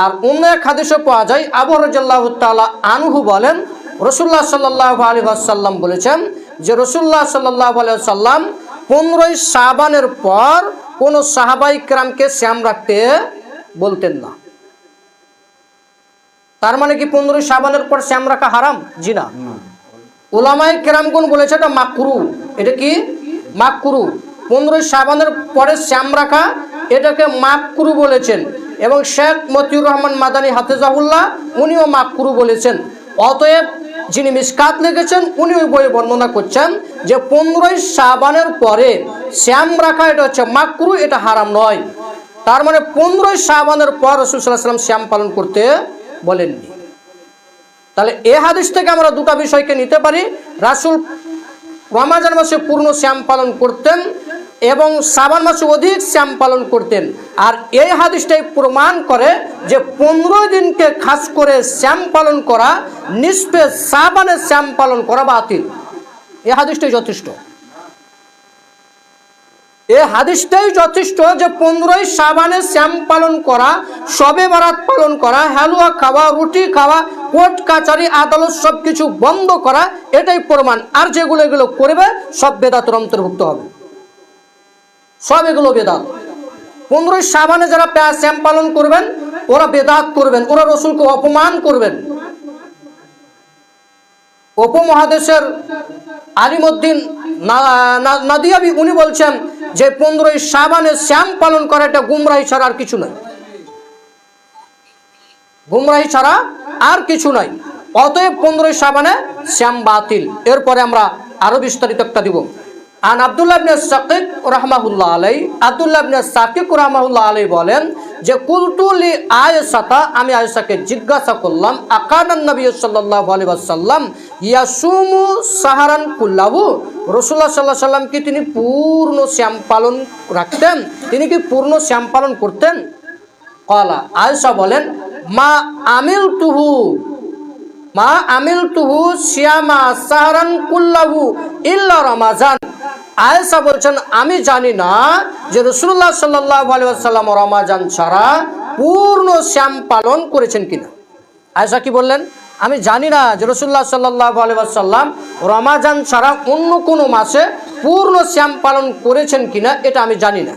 আর অন্য এক হাদিসে পাওয়া যায় আবু রাজাল্লাহ তালা আনহু বলেন রসুল্লাহ সাল্লাহ আলী আসাল্লাম বলেছেন যে রসুল্লাহ সাল্লাহ আলী সাল্লাম পনেরোই সাবানের পর কোনো সাহাবাই ক্রামকে শ্যাম রাখতে বলতেন না। তার মানে কি পনেরোই সাবানের পর শ্যাম রাখা হারাম? জি না। ওলামাই কেরামগুন বলেছে এটা মাকরু। এটা কি? মাকরু। পনেরোই সাবানের পরে শ্যাম রাখা এটাকে মাকরু বলেছেন। এবং শেখ মতিউর রহমান মাদানী হাফেজাহুল্লাহ উনিও মাকরু বলেছেন। অতএব যিনি মিসকাত লিখেছেন উনি ওই বইয়ে বর্ণনা করছেন যে পনেরোই সাবানের পরে শ্যাম রাখা এটা হচ্ছে মাকরু এটা হারাম নয়। তার মানে পনেরোই সাবানের পর রসুল সাল্লাহ সাল্লাম শ্যাম পালন করতে বলেননি। তাহলে এ হাদিস থেকে আমরা দুটো বিষয়কে নিতে পারি। রাসুল রমাজান মাসে পূর্ণ শ্যাম পালন করতেন এবং সাবান মাসে অধিক শ্যাম পালন করতেন। আর এই হাদিসটাই প্রমাণ করে যে পনেরো দিনকে খাস করে শ্যাম পালন করা, নিষ্পে সাবানে শ্যাম পালন করা বাতিল। এ হাদিসটাই যথেষ্ট। এ হাদিসটাই যথেষ্ট যে পনেরোই সাবানে শ্যাম পালন করা, সবে বারাত পালন করা, হালুয়া খাওয়া, রুটি খাওয়া কোর্ট কাচারি, আদালত সব কিছু বন্ধ করা, এটাই প্রমাণ। আর যেগুলো এগুলো করবে, সব বেদাতের অন্তর্ভুক্ত হবে। সব এগুলো বেদাত। পনেরোই সাবানে যারা শ্যাম পালন করবেন, ওরা বেদাত করবেন, ওরা রসুলকে অপমান করবেন। উপমহাদেশের আলিমুদ্দিন নাদিয়াবি, উনি বলছেন যে পনেরোই সাবানে শ্যাম পালন করা এটা গুমরাহি ছাড়া আর কিছু নয় গুমরাহি ছাড়া আর কিছু নয় অতএব পনেরোই সাবানে শ্যাম বাতিল। এরপরে আমরা আরও বিস্তারিত একটা দিব। আন আব্দুল্লাহ ইবনে সাকিক রাহমাহুল্লাহ আলাই আব্দুল্লাহ ইবনে সাকিক রাহমাহুল্লাহ আলাই বলেন যে কুলতুলি আয়েশাতা আমি আয়েশাকে জিজ্ঞাসা করলাম, আকানান নবী সাল্লাল্লাহু আলাইহি ওয়াসাল্লাম ইয়াসুমু সাহারান কুল্লাহু? রাসূলুল্লাহ সাল্লাল্লাহু আলাইহি সাল্লাম কি তিনি পূর্ণ শ্যাম পালন রাখতেন? তিনি কি পূর্ণ শ্যাম পালন করতেন? কলা, আয়েশা বলেন, মা আমিল তুহু মা আমিল তুহু শ্যামা সাহারান কুল্লাহু ইল্লা রমাজান। আয়েশা বলছেন, আমি জানি না যে রসুল্লাহ সাল্লাহ আলিয়াল্লাম রমাজান ছাড়া পূর্ণ শ্যাম পালন করেছেন কিনা? আয়েশা কি বললেন, আমি জানি না যে রসুল্লাহ সাল্লাহ আলিয়াল্লাম রমাজান ছাড়া অন্য কোনো মাসে পূর্ণ শ্যাম পালন করেছেন কিনা, এটা আমি জানি না।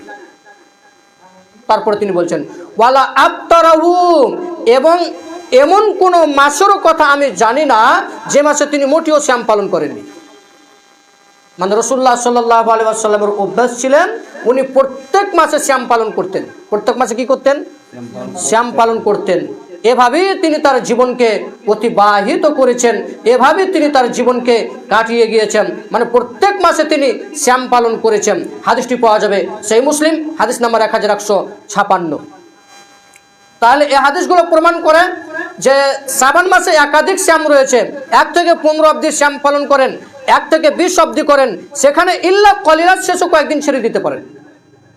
তারপরে তিনি বলছেন, ওয়ালা আফতারাহু এবং এমন কোনো মাসেরও কথা আমি জানি না যে মাসে তিনি মোটিও শ্যাম পালন করেননি। মানে রসুল্লাহ সাল্লাহ আলিয়াল্লামের অভ্যাস ছিলেন, উনি প্রত্যেক মাসে শ্যাম পালন করতেন। প্রত্যেক মাসে কি করতেন? শ্যাম পালন করতেন। এভাবেই তিনি তার জীবনকে অতিবাহিত করেছেন। এভাবেই তিনি তার জীবনকে কাটিয়ে গিয়েছেন। মানে প্রত্যেক মাসে তিনি শ্যাম পালন করেছেন। হাদিসটি পাওয়া যাবে সেই মুসলিম, হাদিস নাম্বার এক হাজার একশো ছাপান্ন। তাহলে এই হাদিসগুলো প্রমাণ করে যে শ্রাবণ মাসে একাধিক শ্যাম রয়েছে। এক থেকে পনেরো অবধি শ্যাম পালন করেন। এক থেকে বিশ অব্দি করেন, সেখানে ইল্লা কলিরাত শেষও কয়েকদিন ছেড়ে দিতে পারেন।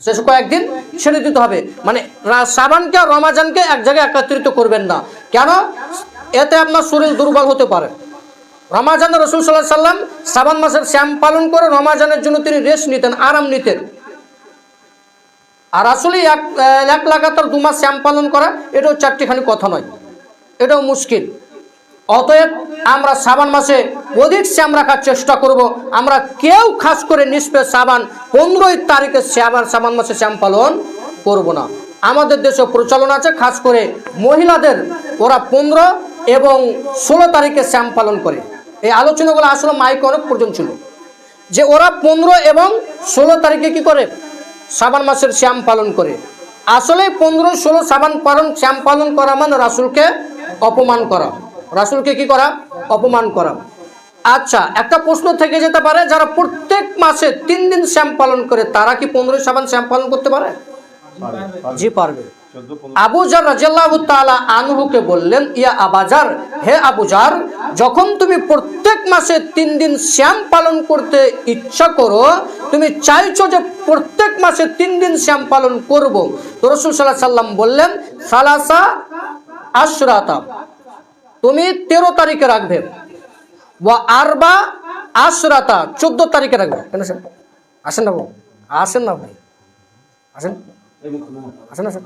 শেষ কয়েকদিন ছেড়ে দিতে হবে। মানে আর রমাজানকে এক জায়গায় একত্রিত করবেন না। কেন? এতে আপনার শরীর দুর্বল হতে পারে। রমাজান রসুল সাল্লাহ সাল্লাম শ্রাবণ মাসের শ্যাম পালন করে রমাজানের জন্য তিনি রেস্ট নিতেন, আরাম নিতেন। আর আসলে এক এক লাগাতার দু মাস শ্যাম পালন করা, এটাও চারটিখানি কথা নয়। এটাও মুশকিল। অতএব আমরা সাবান মাসে অধিক শ্যাম রাখার চেষ্টা করব। আমরা কেউ খাস করে নিষ্পে সাবান পনেরোই তারিখে শ্যামান সাবান মাসে শ্যাম পালন করব না। আমাদের দেশে প্রচলন আছে, খাস করে মহিলাদের। ওরা পনেরো এবং ষোলো তারিখে শ্যাম পালন করে। এই আলোচনাগুলো আসলে মাইকে অনেক প্রয়োজন ছিল। যে ওরা পনেরো এবং ষোলো তারিখে কি করে? শ্রাবণ মাসের শ্যাম পালন করে। আসলে পনেরো, ষোলো সাবান পালন শ্যাম পালন করা মানে রাসুলকে অপমান করা। রাসুলকে কি করা? অপমান করা। আচ্ছা একটা প্রশ্ন থেকে যেতে পারে যারা প্রত্যেক মাসে তিন দিন শ্যাম পালন করে তারা কি পনেরো সাবান শ্যাম পালন করতে পারে? জি পারবে। আবুজার রাজিয়াল্লাহু তাআলা আনহুকে বললেন ইয়া আবাজার হে আবুজার যখন তুমি প্রত্যেক মাসে তিন দিন শ্যাম পালন করতে ইচ্ছা করো তুমি চাইছো যে প্রত্যেক মাসে তিন দিন শ্যাম পালন করব। তো রসুল সাল্লাহ সাল্লাম বললেন সালাসা আশরাতা তুমি তেরো তারিখে রাখবে। আরবা আশরাতা চোদ্দ তারিখে রাখবে কেন স্যার আসেন না আসেন না ভাই আসেন। আসেন আসেন।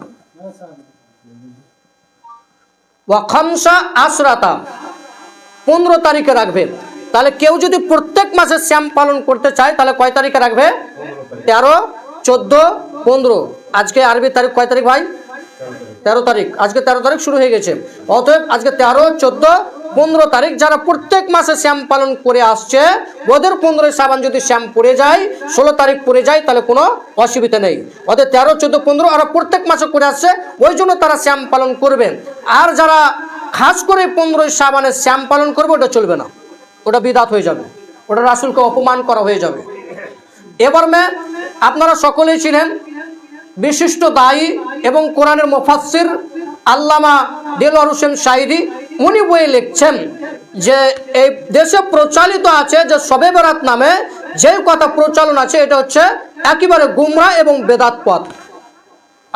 খামসা আশরাতা পনেরো তারিখে রাখবে। তাহলে কেউ যদি প্রত্যেক মাসে শ্যাম পালন করতে চায়, তাহলে কয় তারিখে রাখবে? তেরো, চোদ্দ, পনেরো। আজকে আরবি তারিখ কয় তারিখ ভাই? তেরো তারিখ। আজকে তেরো তারিখ শুরু হয়ে গেছে। অতএব আজকে তেরো, চোদ্দ পনেরো তারিখ যারা প্রত্যেক মাসে শ্যাম পালন করে আসছে, ওদের পনেরোই সাবান যদি শ্যাম পড়ে যায়, ষোলো তারিখ পড়ে যায়, তাহলে কোনো অসুবিধা নেই। ওদের তেরো, চোদ্দ, পনেরো আর প্রত্যেক মাসে করে আসছে, ওই জন্য তারা শ্যাম পালন করবেন আর যারা খাস করে পনেরোই সাবানে শ্যাম পালন করবে, ওটা চলবে না। ওটা বিদাত হয়ে যাবে। ওটা রাসুলকে অপমান করা হয়ে যাবে। এবার মে, আপনারা সকলেই ছিলেন বিশিষ্ট দায়ী এবং কোরআনের মুফাসসির আল্লামা দেলোয়ার হোসেন সাইদি উনি বই লিখছেন যে এই দেশে প্রচালিত আছে যে সবে বরাত নামে যে কথা প্রচলন আছে, এটা হচ্ছে একেবারে গুমরা এবং বেদাত পথ।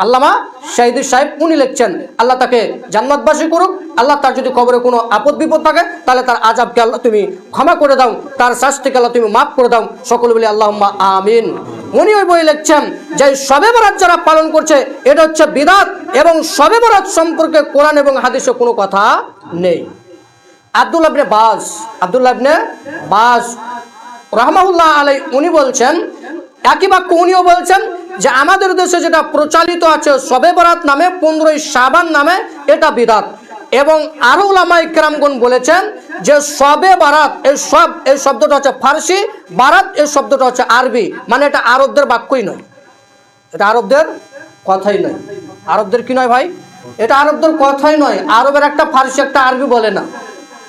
আল্লামা শাহিদুর সাহেব, উনি লিখছেন, আল্লাহ তাকে জান্নাতবাসী করুক। আল্লাহ তার যদি খবরে কোনো আপদ বিপদ থাকে, তাহলে তার আজাবকে আল্লাহ তুমি ক্ষমা করে দাও। তার শাস্তিকে আল্লাহ তুমি মাফ করে দাও। সকল বলি আল্লাহ আমিন। উনি ওই বই লিখছেন যে, সবে বরাত যারা পালন করছে, এটা হচ্ছে বিদাত এবং সবে বরাত সম্পর্কে কোরআন এবং হাদিসে কোনো কথা নেই। আব্দুল বাস আব্দুল বাস রহমাউল্লাহ আলাই উনি বলছেন, একই বাক্য উনিও বলছেন যে আমাদের দেশে যেটা প্রচালিত আছে, সবে বরাত নামে, পনেরোই সাবান নামে এটা বিদাত এবং আরও উলামাই কেরামগণ বলেছেন যে সবে বারাত, এই সব, এই শব্দটা হচ্ছে ফার্সি, বারাত, এই শব্দটা হচ্ছে আরবি। মানে এটা আরবদের বাক্যই নয়। এটা আরবদের কথাই নয়। আরবদের কি নয় ভাই? এটা আরবদের কথাই নয়। আরবের একটা ফার্সি, একটা আরবি বলে না।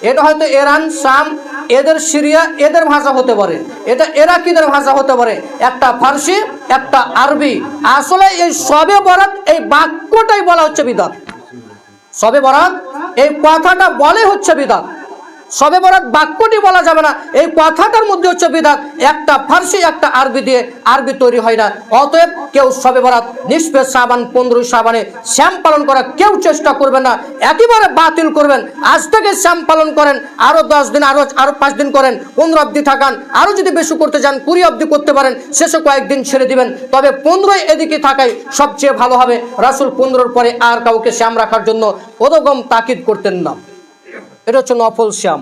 এটা হয়তো ইরান, শাম, এদের সিরিয়া, এদের ভাষা হতে পারে। এটা এরাকিদের ভাষা হতে পারে। একটা ফার্সি, একটা আরবি। আসলে এই সবে বরাত, এই বাক্যটাই বলা হচ্ছে বিদাত। সবে বরাত, এই কথাটা বলে হচ্ছে বিদাত। সবে বরাত বাক্যটি বলা যাবে না। এই কথাটার মধ্যে হচ্ছে বিধাত একটা ফার্সি, একটা আরবি দিয়ে আরবি তৈরি হয় না। অতএব কেউ সবে বরাত নিষ্পেষ সাবান, পনেরোই সাবানে শ্যাম পালন করা কেউ চেষ্টা করবেন না। একেবারে বাতিল করবেন। আজ থেকে শ্যাম পালন করেন, আরও দশ দিন, আরও আরও পাঁচ দিন করেন, পনেরো অবধি থাকান, আরও যদি বেশি করতে চান কুড়ি অবধি করতে পারেন, শেষে কয়েকদিন ছেড়ে দিবেন। তবে পনেরোই এদিকে থাকাই সবচেয়ে ভালো হবে। রাসুল পনেরোর পরে আর কাউকে শ্যাম রাখার জন্য ওদগম তাকিদ করতেন না। এটা হচ্ছে নফল শ্যাম।